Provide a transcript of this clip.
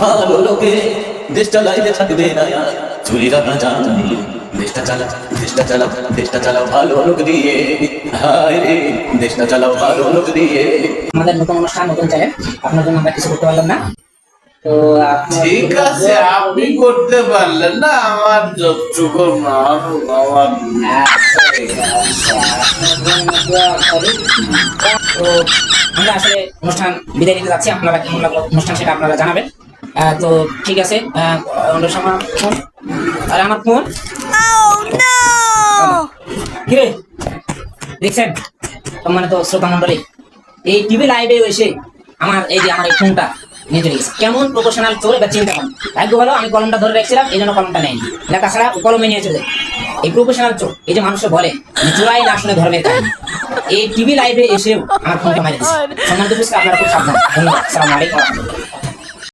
ভালো লোকে দেশ চালাইতে থাকবে না। আর চুরিরা না জানি দেশটা চালা দেশটা চালাও দেশটা চালাও ভালো লোক দিয়ে। হায় রে দেশটা চালাও ভালো লোক দিয়ে। আমাদের নতুন অনুষ্ঠান নতুন চ্যানেল আপনার জন্য আমরা কিছু করতে পারলাম না। তো ঠিক আছে আপনি করতে পারলেন না। আমার যতটুকু আমার। তো আমরা আসলে অনুষ্ঠান বিদায় নিতে যাচ্ছি। আপনারা কেমন লাগল অনুষ্ঠান সেটা আপনারা জানাবেন। তো ঠিক আছে আমার ফোন। আর আমার ফোন? কিরে? দেখছেন? সম্মানিত শ্রোতা মন্ডলী এই টিভি লাইভে এসে আমার এই যে আমার এই ফোনটা নিয়ে চলে গেছে। কেমন প্রফেশনাল চোর এবার চিন্তা করেন ভাগ্য ভালো আমি কলমটা ধরে রাখছিলাম এই জন্য কলমটা নেয়নি। না তাছাড়া ও কলমে নিয়ে চলে এই প্রফেশনাল চোর এই যে মানুষে বলে চোরাই না শুনে ধর্মের এই টিভি লাইভে এসেও আমার ফোনটা মারি দিচ্ছে সম্মানিত আপনারা খুব সাবধান। ধন্যবাদ। সালাম আলাইকুম।